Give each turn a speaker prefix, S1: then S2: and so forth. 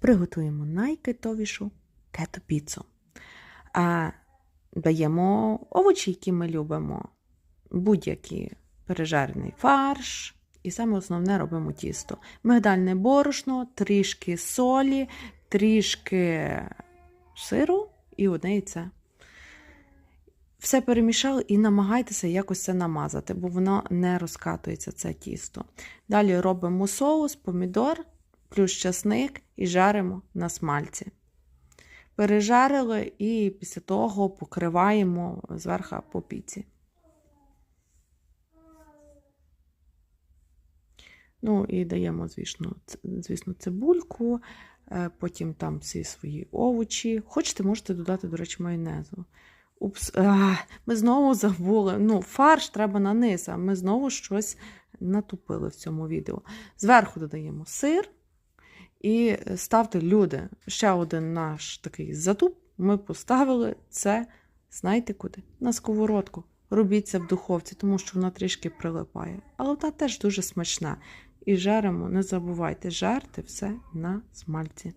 S1: приготуємо найкитовішу кето-піцу. А даємо овочі, які ми любимо, будь-який пережарений фарш. І саме основне робимо тісто. Мигдальне борошно, трішки солі, трішки сиру і одне яйце. Все перемішали і намагайтеся якось це намазати, бо воно не розкатується, це тісто. Далі робимо соус, помідор, плюс часник і жаримо на смальці. Пережарили і після того покриваємо зверху по піці. Ну і даємо, звісно, звісно, цибульку, е, потім там всі свої овочі. Хочете, можете додати, до речі, майонезу. Упс, а, ми знову забули. Ну, фарш треба на низ, а ми знову щось натупили в цьому відео. Зверху додаємо сир і ставте люди. Ще один наш такий затуп ми поставили це, знаєте куди? На сковородку. Робіть це в духовці, тому що вона трішки прилипає. Але вона теж дуже смачна. І жаримо, не забувайте, жарте все на смальці.